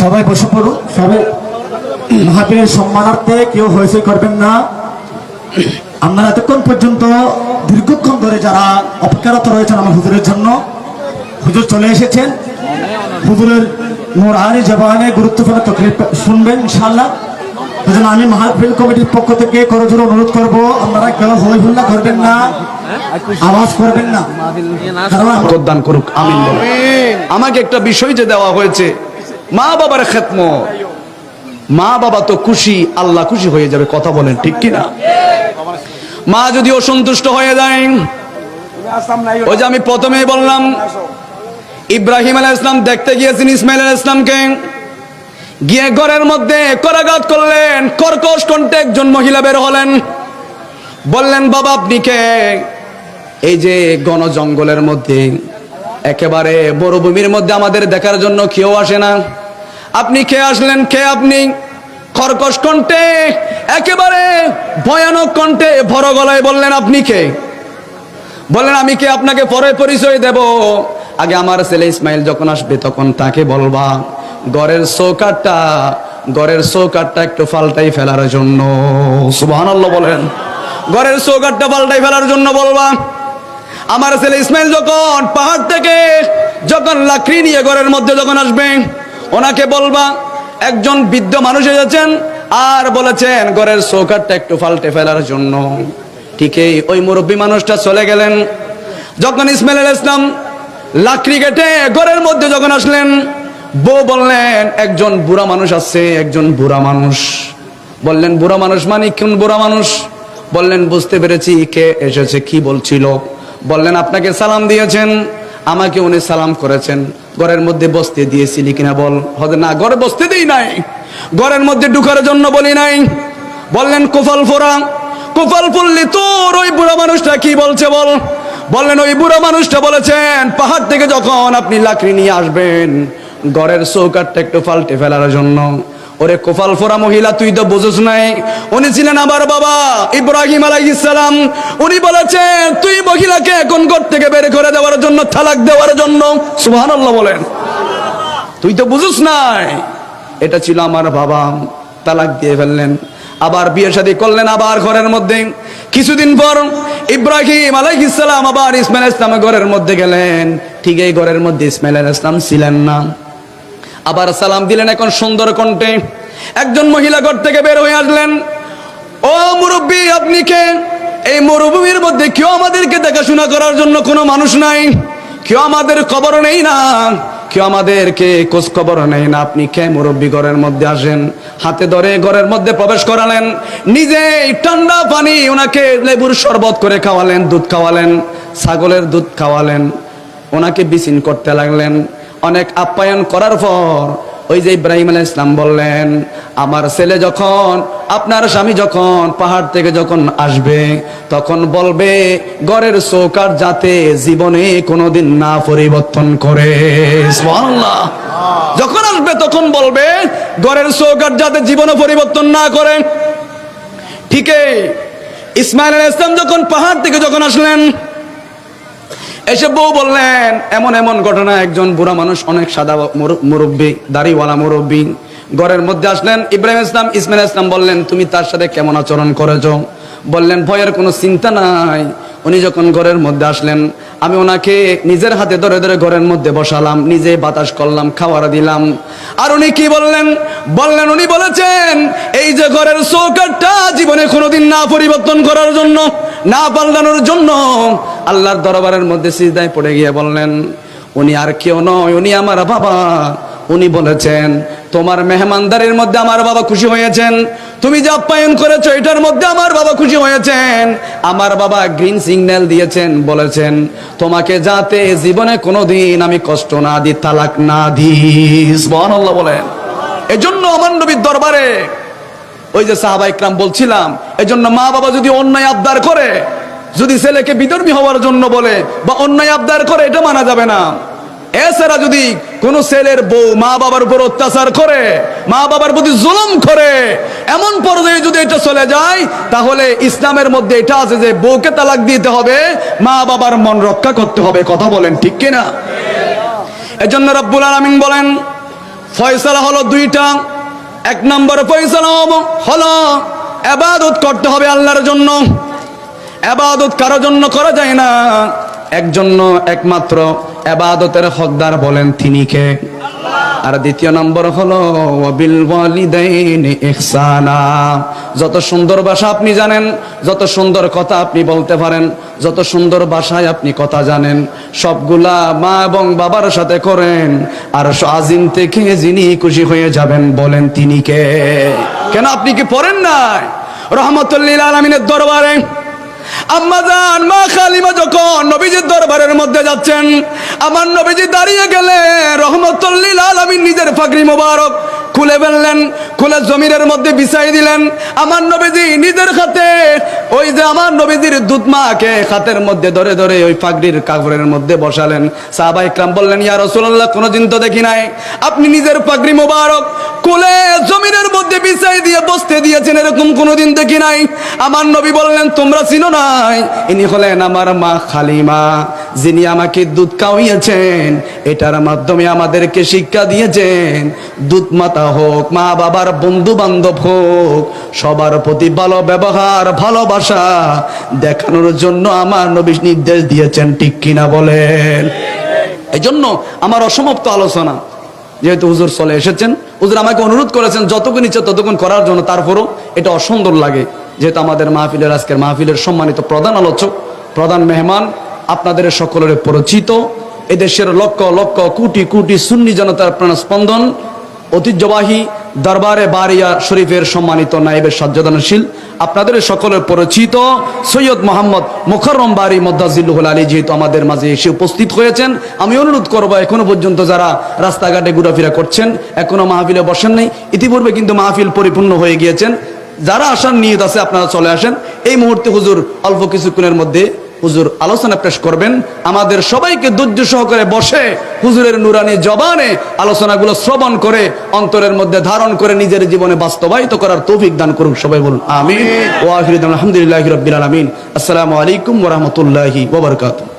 সবাই বসে পড়ুন। সবাই মহাবীরের সম্মানার্থে কেউ হয়েছে করবেন না। আপনারা এতক্ষণ পর্যন্ত দীর্ঘক্ষণ ধরে যারা অপেক্ষারত রয়েছেন আমার হুজুরের জন্য হুজুর চলে এসেছেন। হুজুরের মোরহানি জবানে গুরুত্বপূর্ণ তকলিফ শুনবেন ইনশাল্লাহ সেজন্য আমি মাহফিল কমিটির পক্ষ থেকে করজোর অনুরোধ করব আপনারা কেউ হই হুল্লা করবেন না আওয়াজ করবেন না। কারণ আমরা- করুক আমিন। আমাকে একটা বিষয় যে দেওয়া হয়েছে মা বাবার খেতম। মা বাবা তো খুশি, আল্লাহ খুশি হয়ে যাবে, কথা বলেন ঠিক কিনা? মা যদি অসন্তুষ্ট হয়ে যায়, ওই যে আমি প্রথমেই বললাম, ইব্রাহিম আলাহ ইসলাম দেখতে গিয়েছেন ইসমাইল আলাহ ইসলামকে গিয়ে ঘরের মধ্যে করাঘাত করলেন, কর্কশ কণ্ঠে একজন মহিলা বের হলেন। বললেন, বাবা, আপনি কে? এই যে গণ জঙ্গলের মধ্যে, একেবারে মরুভূমির মধ্যে আমাদের দেখার জন্য কেউ আসে না। আপনি কে আসলেন, কে আপনি? খরকশ কণ্ঠে, একেবারে ভয়ানক কণ্ঠে ভর গলায় বললেন, আপনি কে? বললেন, আমি কে আপনাকে পরে পরিচয় দেব? আগে আমার ছেলে ইসমাইল যখন আসবে, তখন তাকে বলবা গড়ের চৌকাটটা গড়ের চৌকাটটা একটু ফাল্টাই ফেলার জন্য। সুবহানাল্লাহ বলেন। গড়ের চৌকাটটা পাল্টাই ফেলার জন্য বলবা। আমার ছেলে ইসমাইল যখন পাহাড় থেকে যখন লাকড়ি নিয়ে ঘরের মধ্যে যখন আসবে ওনাকে বলবা, একজন বৃদ্ধ মানুষ এসেছেন আর বলেছেন, ঘরের চৌকাটটা একটু ফাল্টে ফেলার জন্য। ঠিকই, ওই মুরব্বী মানুষটা চলে গেলেন। যখন ইসমাইল আল ইসলাম লাকড়ি কেটে ঘরের মধ্যে যখন আসলেন, বউ বললেন, একজন বুড়া মানুষ আছে, একজন বুড়া মানুষ। বললেন, বুড়া মানুষ মানে কোন বুড়া মানুষ? বললেন, বুঝতে পেরেছি কে এসেছে, কি বলছিল। বললেন, আপনাকে সালাম দিয়েছেন, আমাকে উনি সালাম করেছেন। ঘরের মধ্যে বসতে দিয়েছিলি কিনা বল? হবে না, ঘরে বসতে দিই নাই। ঘরের মধ্যে ঢুকার জন্য বলি নাই। বললেন, কোফাল ফোরা, কোফাল ফুললি তোর ওই বুড়া মানুষটা কি বলছে বল? বললেন, ওই বুড়া মানুষটা বলেছেন, পাহাড় থেকে যখন আপনি লাকড়ি নিয়ে আসবেন, ঘরের চৌকাটটা একটু পাল্টে ফেলার জন্য। ওরে কোফাল ফোরা মহিলা, তুই তো বুঝোস নাই। উনি ছিলেন আবার বাবা, ইব্রাহিম আলাইহিসসালাম উনি বলেছেন, তুই মহিলাকে এখন ঘর থেকে বের করে দেওয়ার জন্য তালাক দেওয়ার জন্য। সুবহানাল্লাহ বলেন। তুই তো বুঝোস নাই। এটা ছিল আমার বাবা, তালাক দিয়ে ফেললেন। আবার বিয়ে শাদী করলেন আবার ঘরের মধ্যে। কিছুদিন পর ইব্রাহিম আলাইহিসসালাম আবার ইসমাইল ইসলাম ঘরের মধ্যে গেলেন। ঠিক এই ঘরের মধ্যে ইসমাইল ইসলাম ছিলেন না। আবার সালাম দিলেন এখন সুন্দর কণ্ঠে। একজন মহিলা ঘর থেকে বের হয়ে আসলেন। ও মুরব্বী, আপনি কে? এই মরুভূমির মধ্যে কেউ আমাদেরকে দেখাশোনা করার জন্য কোনো মানুষ নাই। কেউ আমাদের খবর নেই না। কেউ আমাদেরকে খোঁজ খবর নেই না। আপনি কে মুরব্বী, ঘরের মধ্যে আসেন। হাতে ধরে ঘরের মধ্যে প্রবেশ করালেন। নিজে ঠান্ডা পানি ওনাকে লেবুর শরবত করে খাওয়ালেন, দুধ খাওয়ালেন, ছাগলের দুধ খাওয়ালেন। ওনাকে বিচিন করতে লাগলেন। অনেক আপ্যায়ন করার পর, ওই যে ইব্রাহিম আলাইহিস ইসলাম বললেন, আমার ছেলে যখন, আপনার স্বামী যখন পাহাড় থেকে যখন আসবে, তখন বলবে, ঘরের চৌকার যাতে জীবনে কোনোদিন না পরিবর্তন করে। যখন আসবে, তখন বলবে, ঘরের চৌকার যাতে জীবনে পরিবর্তন না করে। ঠিকই। ইসমাইল ইসলাম যখন পাহাড় থেকে যখন আসলেন এসে বউ বললেন, এমন এমন ঘটনা একজন বুড়া মানুষ অনেক সাদা মুরব্বী, দাড়িওয়ালা মুরব্বী ঘরের মধ্যে আসলেন। ইব্রাহিম ইসলাম, ইসমাইল ইসলাম বললেন, তুমি তার সাথে কেমন আচরণ করেছ? বললেন, ভয়ের কোনো চিন্তা নাই। উনি যখন ঘরের মধ্যে আসলেন, আমি ওনাকে নিজের হাতে ধরে ধরে ঘরের মধ্যে বসালাম, নিজে বাতাস করলাম, খাওয়ার দিলাম। আর উনি কি বললেন? বললেন, উনি বলেছেন, এই যে ঘরের চৌকাটটা জীবনে কোনোদিন না পরিবর্তন করার জন্য, না পাল্টানোর জন্য আল্লাহর দরবারের মধ্যে সিজদায় পড়ে গিয়ে বললেন, উনি আর কেউ নয়, উনি আমার বাবা। উনি বলেছেন, তোমার মেহমানদারির মধ্যে আমার বাবা খুশি হয়েছেন। তুমি যে আপ্যায়ন করেছ, এটার মধ্যে আমার বাবা খুশি হয়েছেন। আমার বাবা গ্রিন সিগন্যাল দিয়েছেন, বলেছেন, তোমাকে যাতে জীবনে কোনোদিন আমি কষ্ট না দিই, তালাক না দিস আল্লাহ বলেন। এজন্য আমার নবীর দরবারে ওই যে সাহাবা ইকরাম বলছিলাম, এজন্য মা বাবা যদি অন্যায় আবদার করে যদি ছেলেকে বিধর্মী হওয়ার জন্য বলে বা অন্যায় আবদার করে, এটা মানা যাবে না। এছাড়া যদি কোন ছেলের বউ মা বাবার উপর অত্যাচার করে মা বাবার প্রতি জুলুম করে, এমন পর্যায়ে যদি এটা চলে যায়, তাহলে ইসলামের মধ্যে এটা আছে যে বউকে তালাক দিতে হবে মা বাবার মন রক্ষা করতে হবে। কথা বলেন ঠিক কিনা এজন্য রব্বুল আলামিন বলেন, ফয়সালা হলো দুইটা। এক নম্বর ফয়সালা হলো এবাদত করতে হবে আল্লাহর জন্য। এবাদত কারও জন্য করা যায় না। একজন্য একমাত্র এবাদতের হকদার বলেন তিনি কে? আর দ্বিতীয় নম্বর হলো, ওয়াবিল ওয়ালিদাইনি ইহসানা। যত সুন্দর ভাষা আপনি জানেন, যত সুন্দর কথা আপনি বলতে পারেন, যত সুন্দর ভাষায় আপনি কথা জানেন, সবগুলা মা এবং বাবার সাথে করেন, আর আজিম থেকে যিনি খুশি হয়ে যাবেন বলেন তিনি কে? কেন আপনি কি পড়েন নাই? রহমতুল্লিল আলমিনের দরবারে আম্মা জান, মা খালিমা যখন নবীজির দরবারের মধ্যে যাচ্ছেন, আমার নবীজি দাঁড়িয়ে গেলে রহমতুল্লিল আলমিন নিজের ফাকরি মোবারক খুলে ফেললেন, খুলে জমিনের মধ্যে বিছাই দিলেন। আমার নবীজি নিজের হাতে ওই যে আমার নবীজির দুধ মাকে হাতের মধ্যে ধরে ধরে ওই ফাগরির কাপড়ের মধ্যে বসালেন। সাহাবা ইকরাম বললেন, ইয়া রাসূলুল্লাহ কোনোদিন তো দেখি নাই। আপনি নিজের পাগড়ি মোবারক কোলে জমিনের মধ্যে বিছাই দিয়ে বসতে দিয়েছেন, এরকম কোনোদিন দেখি নাই। আমার নবী বললেন, তোমরা চিনো নাই? ইনি হলেন আমার মা খালিমা, যিনি আমাকে দুধ খাওয়িয়েছেন। এটার মাধ্যমে আমাদেরকে শিক্ষা দিয়েছেন। দুধ মাতা হোক, মা বাবার বন্ধু বান্ধব হোক, সবার প্রতি ভালো ব্যবহার, ভালোবাসা দেখানোর জন্য আমার নবী নির্দেশ দিয়েছেন, ঠিক কিনা বলেন? এই জন্য আমার অসমাপ্ত আলোচনা, যেহেতু হুজুর চলে এসেছেন, হুজুর আমাকে অনুরোধ করেছেন, যতক্ষণ ইচ্ছে ততক্ষণ করার জন্য, তারপরও এটা অসুন্দর লাগে, যেহেতু আমাদের মাহফিলের, আজকের মাহফিলের সম্মানিত প্রধান আলোচক, প্রধান মেহমান, আপনাদের সকলের পরিচিত, এদেশের লক্ষ লক্ষ কোটি কোটি সুন্নি জনতার প্রাণ স্পন্দন ঐতিহ্যবাহী দরবারে বারিয়া শরীফের সম্মানিত নাইবের সাজ্জাদানশীল, আপনাদের সকলের পরিচিত সৈয়দ মোহাম্মদ মুখরম বাড়ি মদ্দাজিল্লুহুল আলী যেহেতু আমাদের মাঝে এসে উপস্থিত হয়েছেন, আমি অনুরোধ করব এখনও পর্যন্ত যারা রাস্তাঘাটে ঘোরাফেরা করছেন, এখনও মাহফিলে বসেন নাই, ইতিপূর্বে কিন্তু মাহফিল পরিপূর্ণ হয়ে গিয়েছেন, যারা আসার নিয়ত আছে আপনারা চলে আসেন। এই মুহূর্তে হুজুর অল্প কিছুক্ষণের মধ্যে হুজুর আলোচনা পেশ করবেন। আমাদের সবাইকে ধৈর্য সহকারে বসে হুজুরের নুরানি জবানে আলোচনাগুলো শ্রবণ করে, অন্তরের মধ্যে ধারণ করে নিজের জীবনে বাস্তবায়িত করার তৌফিক দান করুন, সবাই বলুন, আমিন। ওয়াহিদ আলহামদুলিল্লাহ রবিন আলমিন। আসসালামু আলাইকুম ওরহমতুল্লাহি ওবরকাতুহ